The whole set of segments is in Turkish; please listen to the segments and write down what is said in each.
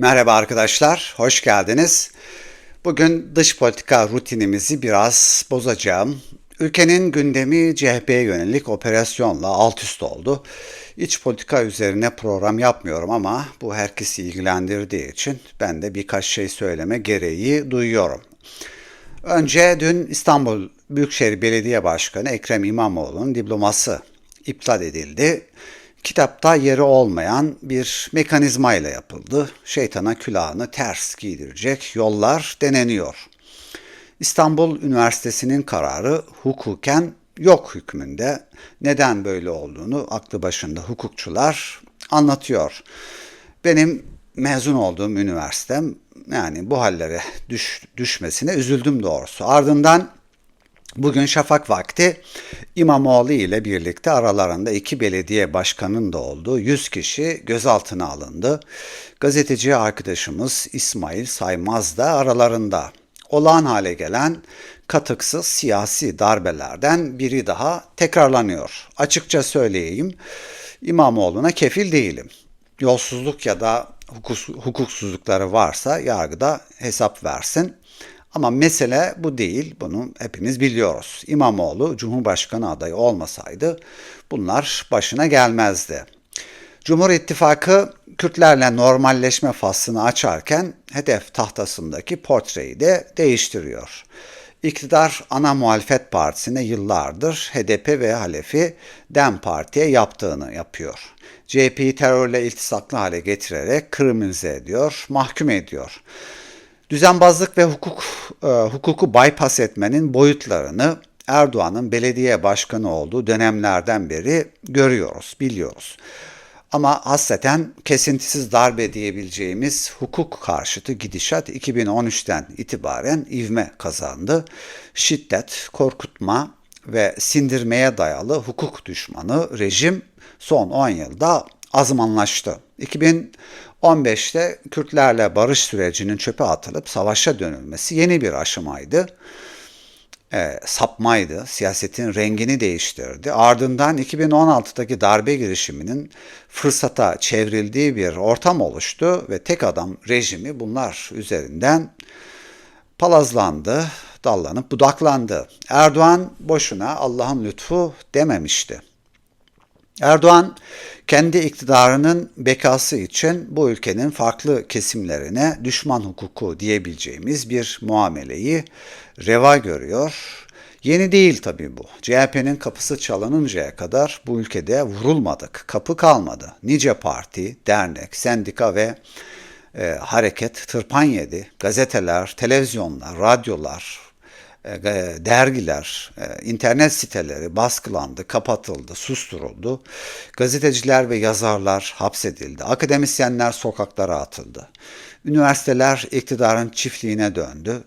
Merhaba arkadaşlar, hoş geldiniz. Bugün dış politika rutinimizi biraz bozacağım. Ülkenin gündemi CHP'ye yönelik operasyonla alt üst oldu. İç politika üzerine program yapmıyorum ama bu herkesi ilgilendirdiği için ben de birkaç şey söyleme gereği duyuyorum. Önce dün İstanbul Büyükşehir Belediye Başkanı Ekrem İmamoğlu'nun diploması iptal edildi kitapta yeri olmayan bir mekanizma ile yapıldı. Şeytana külahını ters giydirecek yollar deneniyor. İstanbul Üniversitesi'nin kararı hukuken yok hükmünde. Neden böyle olduğunu aklı başında hukukçular anlatıyor. Benim mezun olduğum üniversitem yani bu hallere düş, düşmesine üzüldüm doğrusu. Ardından Bugün şafak vakti İmamoğlu ile birlikte aralarında iki belediye başkanının da olduğu 100 kişi gözaltına alındı. Gazeteci arkadaşımız İsmail Saymaz da aralarında. Olağan hale gelen katıksız siyasi darbelerden biri daha tekrarlanıyor. Açıkça söyleyeyim İmamoğlu'na kefil değilim. Yolsuzluk ya da hukuksuzlukları varsa yargıda hesap versin. Ama mesele bu değil. Bunu hepimiz biliyoruz. İmamoğlu Cumhurbaşkanı adayı olmasaydı bunlar başına gelmezdi. Cumhur İttifakı Kürtlerle normalleşme faslını açarken hedef tahtasındaki portreyi de değiştiriyor. İktidar ana muhalefet partisine yıllardır HDP ve Halefi DEM Parti'ye yaptığını yapıyor. CHP'yi terörle iltisaklı hale getirerek kriminalize ediyor, mahkum ediyor. Düzenbazlık ve hukuk e, hukuku bypass etmenin boyutlarını Erdoğan'ın belediye başkanı olduğu dönemlerden beri görüyoruz, biliyoruz. Ama hasreten kesintisiz darbe diyebileceğimiz hukuk karşıtı gidişat 2013'ten itibaren ivme kazandı. Şiddet, korkutma ve sindirmeye dayalı hukuk düşmanı rejim son 10 yılda azmanlaştı. 2015'te Kürtlerle barış sürecinin çöpe atılıp savaşa dönülmesi yeni bir aşamaydı. E, sapmaydı, siyasetin rengini değiştirdi. Ardından 2016'daki darbe girişiminin fırsata çevrildiği bir ortam oluştu ve tek adam rejimi bunlar üzerinden palazlandı, dallanıp budaklandı. Erdoğan boşuna Allah'ın lütfu dememişti. Erdoğan kendi iktidarının bekası için bu ülkenin farklı kesimlerine düşman hukuku diyebileceğimiz bir muameleyi reva görüyor. Yeni değil tabii bu. CHP'nin kapısı çalınıncaya kadar bu ülkede vurulmadık, kapı kalmadı. Nice parti, dernek, sendika ve e, hareket tırpan yedi. Gazeteler, televizyonlar, radyolar, dergiler, e, internet siteleri baskılandı, kapatıldı, susturuldu. Gazeteciler ve yazarlar hapsedildi. Akademisyenler sokaklara atıldı. Üniversiteler iktidarın çiftliğine döndü.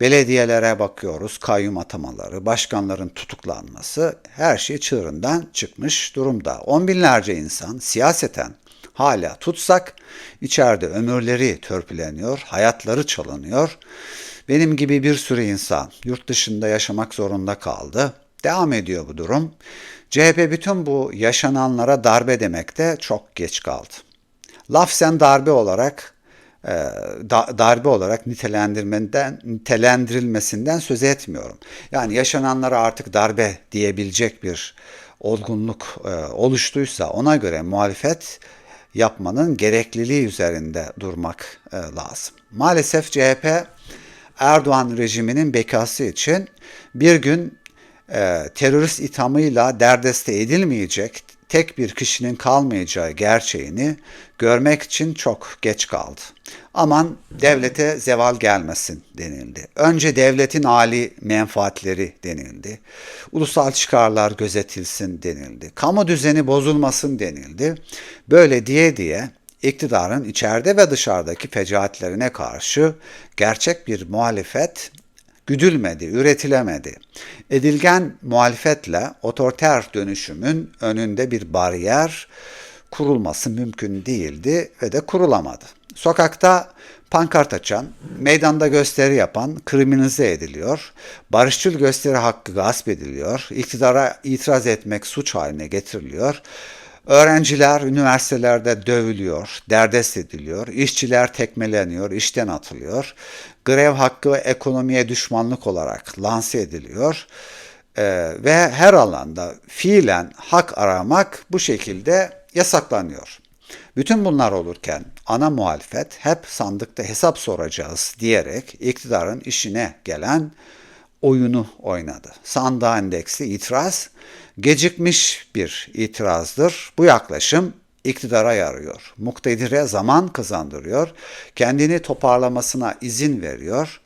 Belediyelere bakıyoruz, kayyum atamaları, başkanların tutuklanması, her şey çığırından çıkmış durumda. On binlerce insan siyaseten hala tutsak, içeride ömürleri törpüleniyor, hayatları çalınıyor. Benim gibi bir sürü insan yurt dışında yaşamak zorunda kaldı. Devam ediyor bu durum. CHP bütün bu yaşananlara darbe demekte çok geç kaldı. Laf sen darbe olarak e, darbe olarak nitelendirmeden nitelendirilmesinden söz etmiyorum. Yani yaşananlara artık darbe diyebilecek bir olgunluk e, oluştuysa ona göre muhalefet yapmanın gerekliliği üzerinde durmak e, lazım. Maalesef CHP Erdoğan rejiminin bekası için bir gün e, terörist ithamıyla derdeste edilmeyecek tek bir kişinin kalmayacağı gerçeğini görmek için çok geç kaldı. Aman devlete zeval gelmesin denildi. Önce devletin âli menfaatleri denildi. Ulusal çıkarlar gözetilsin denildi. Kamu düzeni bozulmasın denildi. Böyle diye diye iktidarın içeride ve dışarıdaki fecaatlerine karşı gerçek bir muhalefet güdülmedi, üretilemedi. Edilgen muhalefetle otoriter dönüşümün önünde bir bariyer kurulması mümkün değildi ve de kurulamadı. Sokakta pankart açan, meydanda gösteri yapan kriminalize ediliyor, barışçıl gösteri hakkı gasp ediliyor, iktidara itiraz etmek suç haline getiriliyor, Öğrenciler üniversitelerde dövülüyor, derdest ediliyor, işçiler tekmeleniyor, işten atılıyor. Grev hakkı ekonomiye düşmanlık olarak lanse ediliyor. Ee, ve her alanda fiilen hak aramak bu şekilde yasaklanıyor. Bütün bunlar olurken ana muhalefet hep sandıkta hesap soracağız diyerek iktidarın işine gelen oyunu oynadı. Sandığa endeksli itiraz gecikmiş bir itirazdır. Bu yaklaşım iktidara yarıyor. Muktedire zaman kazandırıyor. Kendini toparlamasına izin veriyor.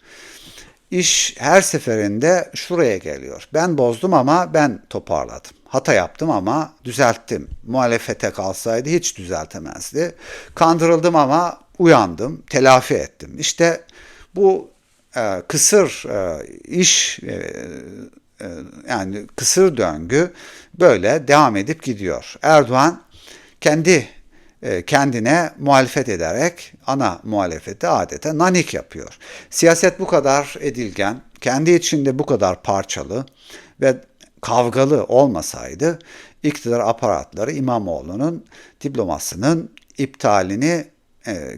İş her seferinde şuraya geliyor. Ben bozdum ama ben toparladım. Hata yaptım ama düzelttim. Muhalefete kalsaydı hiç düzeltemezdi. Kandırıldım ama uyandım, telafi ettim. İşte bu e, kısır e, iş e, yani kısır döngü böyle devam edip gidiyor. Erdoğan kendi kendine muhalefet ederek ana muhalefeti adeta nanik yapıyor. Siyaset bu kadar edilgen, kendi içinde bu kadar parçalı ve kavgalı olmasaydı iktidar aparatları İmamoğlu'nun diplomasının iptalini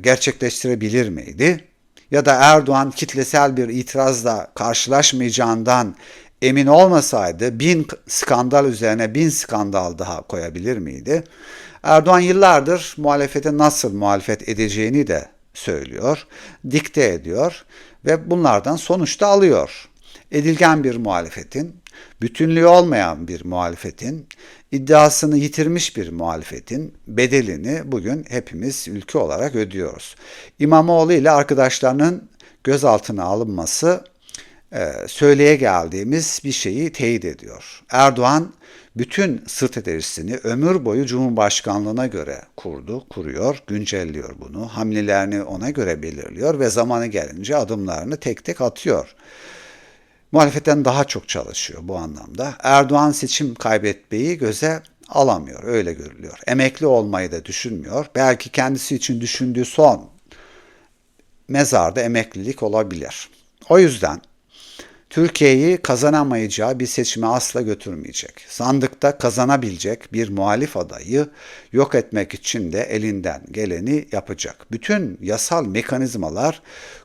gerçekleştirebilir miydi? Ya da Erdoğan kitlesel bir itirazla karşılaşmayacağından emin olmasaydı bin skandal üzerine bin skandal daha koyabilir miydi? Erdoğan yıllardır muhalefete nasıl muhalefet edeceğini de söylüyor, dikte ediyor ve bunlardan sonuçta alıyor. Edilgen bir muhalefetin, bütünlüğü olmayan bir muhalefetin, iddiasını yitirmiş bir muhalefetin bedelini bugün hepimiz ülke olarak ödüyoruz. İmamoğlu ile arkadaşlarının gözaltına alınması e, söyleye geldiğimiz bir şeyi teyit ediyor. Erdoğan bütün stratejisini ömür boyu Cumhurbaşkanlığına göre kurdu, kuruyor, güncelliyor bunu. Hamlelerini ona göre belirliyor ve zamanı gelince adımlarını tek tek atıyor. Muhalefetten daha çok çalışıyor bu anlamda. Erdoğan seçim kaybetmeyi göze alamıyor, öyle görülüyor. Emekli olmayı da düşünmüyor. Belki kendisi için düşündüğü son mezarda emeklilik olabilir. O yüzden Türkiye'yi kazanamayacağı bir seçime asla götürmeyecek. Sandıkta kazanabilecek bir muhalif adayı yok etmek için de elinden geleni yapacak. Bütün yasal mekanizmalar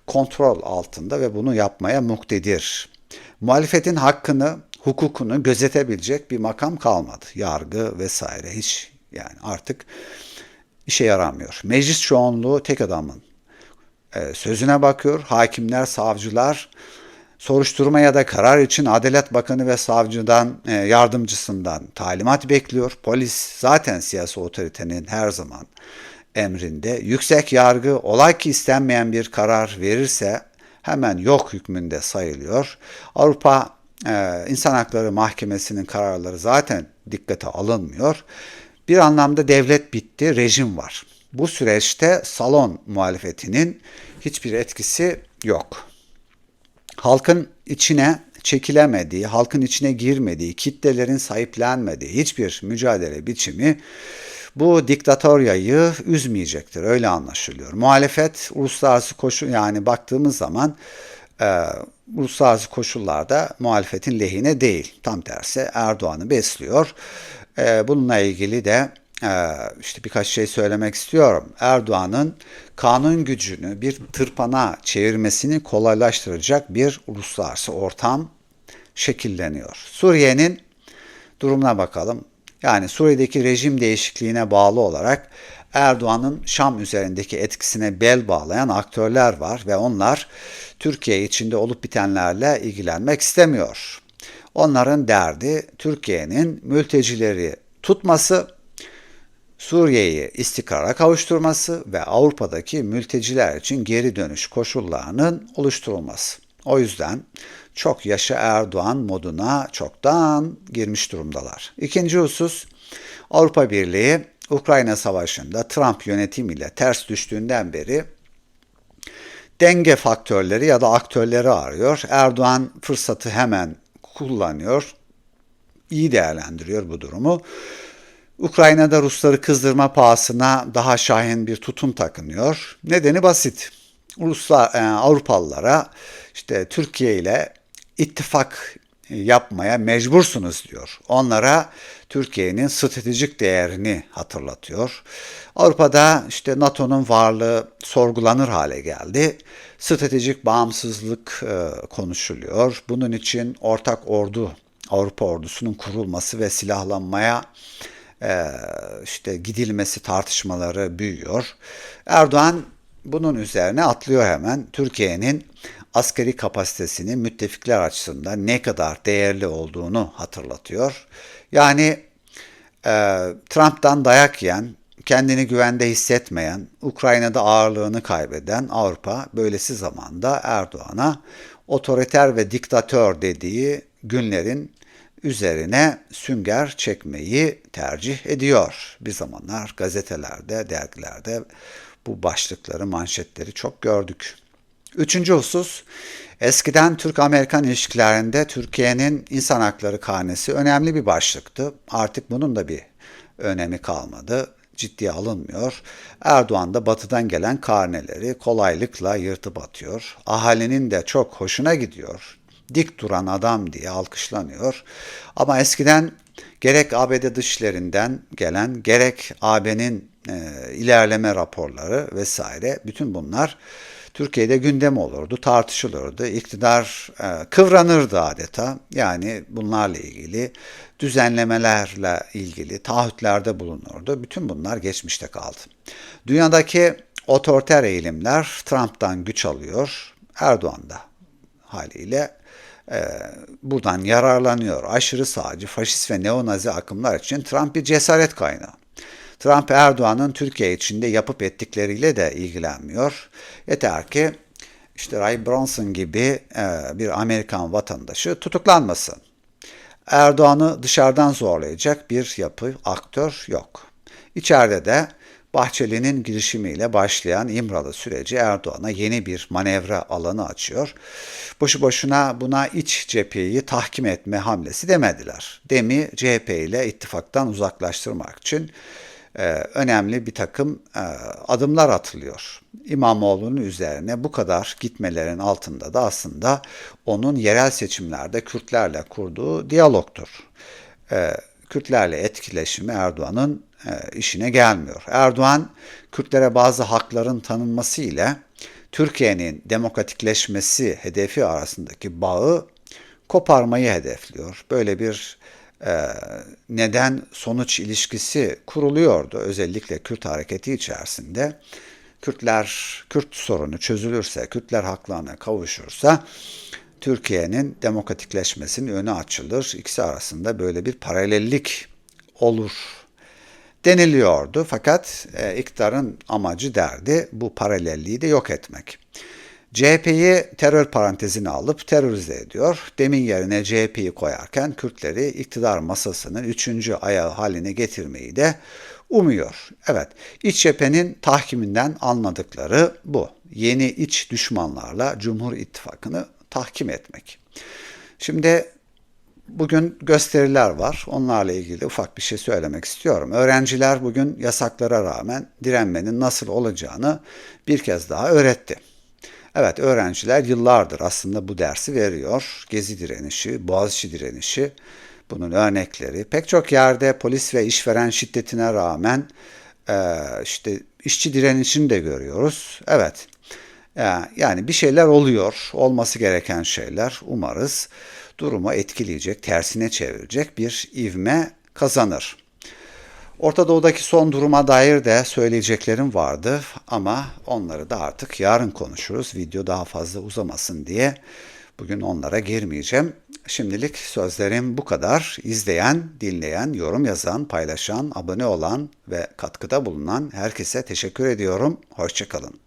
kontrol altında ve bunu yapmaya muktedir. Muhalefetin hakkını, hukukunu gözetebilecek bir makam kalmadı. Yargı vesaire hiç yani artık işe yaramıyor. Meclis çoğunluğu tek adamın e, sözüne bakıyor. Hakimler, savcılar soruşturma ya da karar için Adalet Bakanı ve savcıdan e, yardımcısından talimat bekliyor. Polis zaten siyasi otoritenin her zaman emrinde. Yüksek yargı olay ki istenmeyen bir karar verirse hemen yok hükmünde sayılıyor. Avrupa e, İnsan Hakları Mahkemesi'nin kararları zaten dikkate alınmıyor. Bir anlamda devlet bitti, rejim var. Bu süreçte salon muhalefetinin hiçbir etkisi yok halkın içine çekilemediği, halkın içine girmediği, kitlelerin sahiplenmediği hiçbir mücadele biçimi bu diktatoryayı üzmeyecektir. Öyle anlaşılıyor. Muhalefet uluslararası koşul yani baktığımız zaman e, uluslararası koşullarda muhalefetin lehine değil. Tam tersi Erdoğan'ı besliyor. E, bununla ilgili de ee, işte birkaç şey söylemek istiyorum. Erdoğan'ın kanun gücünü bir tırpana çevirmesini kolaylaştıracak bir uluslararası ortam şekilleniyor. Suriye'nin durumuna bakalım. Yani Suriye'deki rejim değişikliğine bağlı olarak Erdoğan'ın Şam üzerindeki etkisine bel bağlayan aktörler var ve onlar Türkiye içinde olup bitenlerle ilgilenmek istemiyor. Onların derdi Türkiye'nin mültecileri tutması Suriye'yi istikrara kavuşturması ve Avrupa'daki mülteciler için geri dönüş koşullarının oluşturulması. O yüzden çok yaşa Erdoğan moduna çoktan girmiş durumdalar. İkinci husus Avrupa Birliği Ukrayna Savaşı'nda Trump yönetimiyle ters düştüğünden beri denge faktörleri ya da aktörleri arıyor. Erdoğan fırsatı hemen kullanıyor. iyi değerlendiriyor bu durumu Ukrayna'da Rusları kızdırma pahasına daha şahin bir tutum takınıyor. Nedeni basit. Ruslar, e, Avrupalılara işte Türkiye ile ittifak yapmaya mecbursunuz diyor. Onlara Türkiye'nin stratejik değerini hatırlatıyor. Avrupa'da işte NATO'nun varlığı sorgulanır hale geldi. Stratejik bağımsızlık e, konuşuluyor. Bunun için ortak ordu, Avrupa ordusunun kurulması ve silahlanmaya e, işte gidilmesi tartışmaları büyüyor. Erdoğan bunun üzerine atlıyor hemen. Türkiye'nin askeri kapasitesini müttefikler açısından ne kadar değerli olduğunu hatırlatıyor. Yani e, Trump'tan dayak yiyen, kendini güvende hissetmeyen, Ukrayna'da ağırlığını kaybeden Avrupa böylesi zamanda Erdoğan'a otoriter ve diktatör dediği günlerin üzerine sünger çekmeyi tercih ediyor. Bir zamanlar gazetelerde, dergilerde bu başlıkları, manşetleri çok gördük. Üçüncü husus, eskiden Türk-Amerikan ilişkilerinde Türkiye'nin insan hakları karnesi önemli bir başlıktı. Artık bunun da bir önemi kalmadı ciddiye alınmıyor. Erdoğan da batıdan gelen karneleri kolaylıkla yırtıp atıyor. Ahalinin de çok hoşuna gidiyor. Dik duran adam diye alkışlanıyor. Ama eskiden gerek ABD dışlarından gelen gerek AB'nin e, ilerleme raporları vesaire bütün bunlar Türkiye'de gündem olurdu, tartışılırdı. İktidar e, kıvranırdı adeta. Yani bunlarla ilgili düzenlemelerle ilgili taahhütlerde bulunurdu. Bütün bunlar geçmişte kaldı. Dünyadaki otoriter eğilimler Trump'tan güç alıyor. Erdoğan da haliyle e, buradan yararlanıyor. Aşırı sağcı, faşist ve neonazi akımlar için Trump bir cesaret kaynağı. Trump Erdoğan'ın Türkiye içinde yapıp ettikleriyle de ilgilenmiyor. Yeter ki işte Ray Bronson gibi e, bir Amerikan vatandaşı tutuklanmasın. Erdoğan'ı dışarıdan zorlayacak bir yapı, aktör yok. İçeride de Bahçeli'nin girişimiyle başlayan İmralı süreci Erdoğan'a yeni bir manevra alanı açıyor. Boşu boşuna buna iç cepheyi tahkim etme hamlesi demediler. Demi CHP ile ittifaktan uzaklaştırmak için önemli bir takım e, adımlar atılıyor. İmamoğlu'nun üzerine bu kadar gitmelerin altında da aslında onun yerel seçimlerde Kürtlerle kurduğu diyalogtur. E, Kürtlerle etkileşimi Erdoğan'ın işine gelmiyor. Erdoğan Kürtlere bazı hakların tanınması ile Türkiye'nin demokratikleşmesi hedefi arasındaki bağı koparmayı hedefliyor. Böyle bir e, neden sonuç ilişkisi kuruluyordu özellikle Kürt hareketi içerisinde. Kürtler, Kürt sorunu çözülürse, Kürtler haklarına kavuşursa Türkiye'nin demokratikleşmesinin önü açılır. İkisi arasında böyle bir paralellik olur deniliyordu. Fakat e, iktidarın amacı derdi bu paralelliği de yok etmek. CHP'yi terör parantezine alıp terörize ediyor. Demin yerine CHP'yi koyarken Kürtleri iktidar masasının üçüncü ayağı haline getirmeyi de umuyor. Evet, iç cephenin tahkiminden anladıkları bu. Yeni iç düşmanlarla Cumhur İttifakı'nı tahkim etmek. Şimdi bugün gösteriler var. Onlarla ilgili ufak bir şey söylemek istiyorum. Öğrenciler bugün yasaklara rağmen direnmenin nasıl olacağını bir kez daha öğretti. Evet öğrenciler yıllardır aslında bu dersi veriyor. Gezi direnişi, Boğaziçi direnişi bunun örnekleri. Pek çok yerde polis ve işveren şiddetine rağmen e, işte işçi direnişini de görüyoruz. Evet yani bir şeyler oluyor, olması gereken şeyler umarız durumu etkileyecek, tersine çevirecek bir ivme kazanır. Orta Doğu'daki son duruma dair de söyleyeceklerim vardı ama onları da artık yarın konuşuruz. Video daha fazla uzamasın diye bugün onlara girmeyeceğim. Şimdilik sözlerim bu kadar. İzleyen, dinleyen, yorum yazan, paylaşan, abone olan ve katkıda bulunan herkese teşekkür ediyorum. Hoşçakalın.